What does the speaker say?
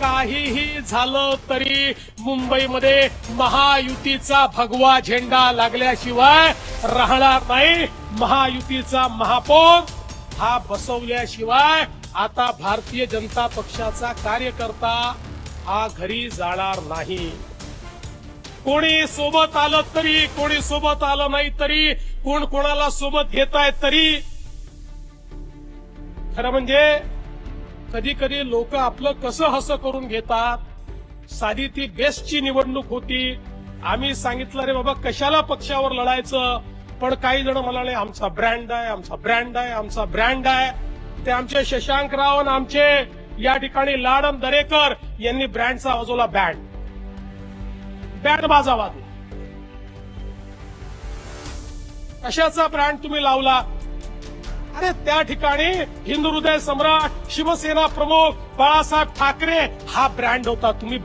काहीही झालं तरी मुंबईमध्ये महायुतीचा भगवा झेंडा लागल्याशिवाय राहणार नाही. महायुतीचा महापौर हा बसवल्याशिवाय आता भारतीय जनता पक्षाचा कार्यकर्ता हा घरी जाणार नाही. कोणी सोबत आलं तरी कोणी सोबत आलं नाही तरी कोण कोणाला सोबत घेत आहे तरी खरं म्हणजे कधी कधी लोक आपलं कसं हसं करून घेतात? साधी ती बेस्टची निवडणूक होती. आम्ही सांगितलं रे बाबा कशाला पक्षावर लढायचं? पण काही जण म्हणाले आमचा ब्रँड आहे आमचा ब्रँड आहे आमचा ब्रँड आहे. ते आमचे शशांक राव आणि आमचे या ठिकाणी लाडन दरेकर यांनी ब्रँडचा वाजवला बँड बँड बाजावा कशाचा ब्रँड तुम्ही लावला? अरे त्या ठिकाणी हिंदू हृदय सम्राट शिवसेना प्रमुख बाळासाहेब ठाकरे हा ब्रँड होता. तुम्ही